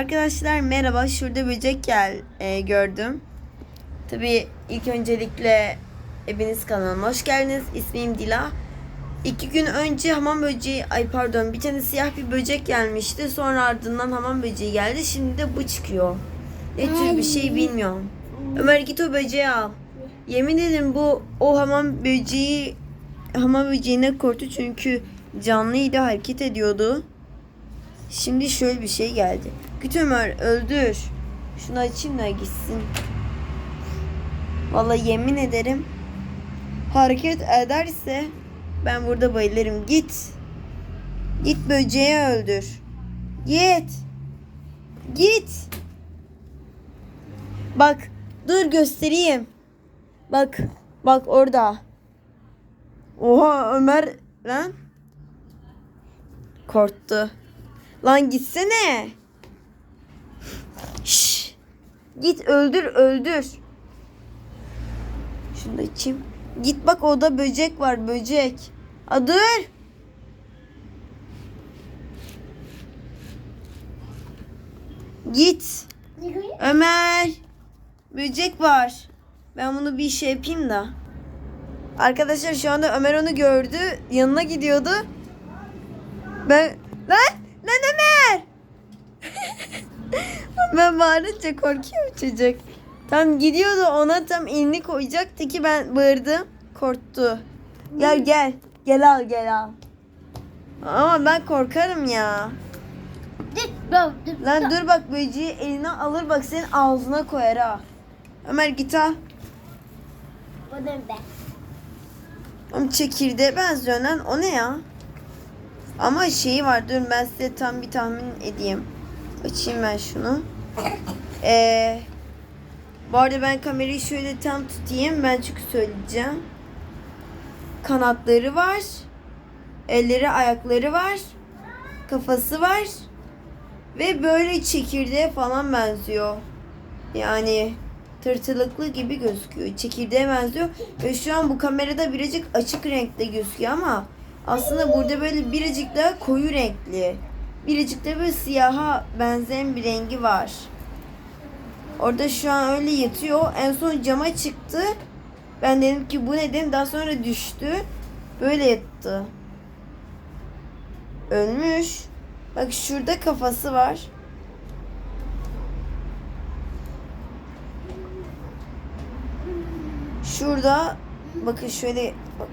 Arkadaşlar merhaba. Şurada böcek gel e, gördüm. Tabii ilk öncelikle hepiniz kanalıma hoş geldiniz. İsmim Dila. İki gün önce hamam böceği, ay pardon bir tane siyah bir böcek gelmişti. Sonra ardından hamam böceği geldi. Şimdi de bu çıkıyor. Ne tür bir şey bilmiyorum. Ömer git o böceği al. Yemin ederim bu o hamam böceği hamam böceğine korktu çünkü canlıydı hareket ediyordu. Şimdi şöyle bir şey geldi. Git Ömer öldür. Şunu açayım da gitsin. Vallahi yemin ederim hareket ederse ben burada bayılırım. Git. Git böceği öldür. Git. Git. Bak dur göstereyim. Bak bak orada. Oha Ömer lan. Korktu. Lan gitsene. Şş. Git öldür öldür. Şunu da içeyim. Git bak orada böcek var böcek. A dur. Git. Ömer. Böcek var. Ben bunu bir şey yapayım da. Arkadaşlar şu anda Ömer onu gördü. Yanına gidiyordu. Ben lan lan Ömer. Ben bağırınca korkuyor çocuk? Tam gidiyordu ona tam elini koyacaktı ki ben bağırdım. Korktu. Gel gel. Gel al gel al. Ama ben korkarım ya. Lan dur bak böceği eline alır bak senin ağzına koyar ha. Ömer git al. Oğlum çekirdeğe benziyor lan. O ne ya? Ama şeyi var. Dur ben size tam bir tahmin edeyim. Açayım ben şunu. Ee, bu arada ben kamerayı şöyle tam tutayım. Ben çünkü söyleyeceğim. Kanatları var. Elleri ayakları var. Kafası var. Ve böyle çekirdeğe falan benziyor. Yani tırtılıklı gibi gözüküyor. Çekirdeğe benziyor. Ve şu an bu kamerada birazcık açık renkte gözüküyor ama aslında burada böyle birazcık daha koyu renkli. Birazcık da böyle siyaha benzeyen bir rengi var. Orada şu an öyle yatıyor. En son cama çıktı. Ben dedim ki bu ne. Daha sonra düştü. Böyle yattı. Ölmüş. Bak şurada kafası var. Şurada bakın şöyle bak.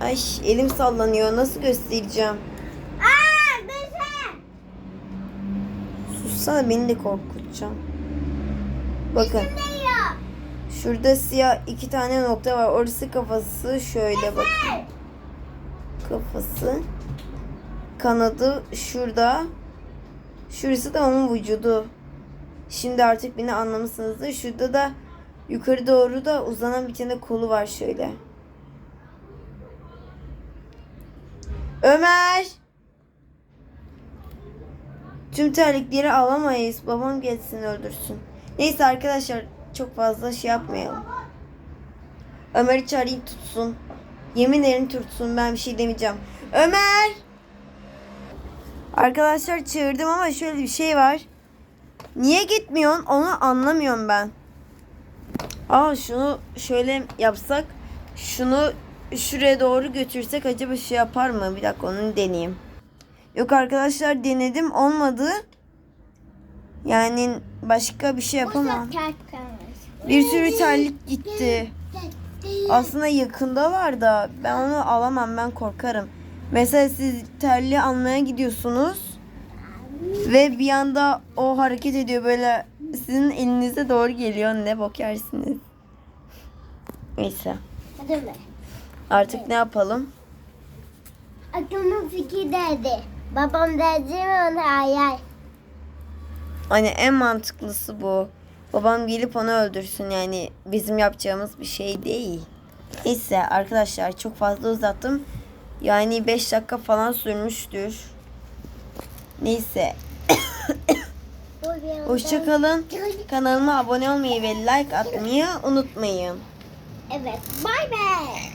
Ay elim sallanıyor. Nasıl göstereceğim? Sussana beni de korkutacağım. Bakın. Şurada siyah iki tane nokta var. Orası kafası şöyle bakın. Kafası. Kanadı şurada. Şurası da onun vücudu. Şimdi artık beni anlamışsınızdır. Şurada da yukarı doğru da uzanan bir tane kolu var şöyle. Ömer! Tüm terlikleri alamayız. Babam gelsin öldürsün. Neyse arkadaşlar çok fazla şey yapmayalım. Ömer'i çağırayım tutsun. Yemin ederim tutsun. Ben bir şey demeyeceğim. Ömer! Arkadaşlar çağırdım ama şöyle bir şey var. Niye gitmiyorsun onu anlamıyorum ben. Aa şunu şöyle yapsak. Şunu şuraya doğru götürsek acaba şey yapar mı? Bir dakika onu deneyeyim. Yok arkadaşlar denedim olmadı. Yani başka bir şey yapamam. Bir sürü terlik gitti. Aslında yakındalar da ben onu alamam ben korkarım. Mesela siz terliği almaya gidiyorsunuz ve bir anda o hareket ediyor böyle sizin elinize doğru geliyor ne bok yersiniz. Neyse artık ne yapalım? Aklıma fikir derdi. Babam derdi mi ona hayal. Hani en mantıklısı bu. Babam gelip onu öldürsün yani bizim yapacağımız bir şey değil. Neyse arkadaşlar çok fazla uzattım. Yani 5 dakika falan sürmüştür. Neyse. Hoşçakalın. Kanalıma abone olmayı ve like atmayı unutmayın. Evet. Bay bay.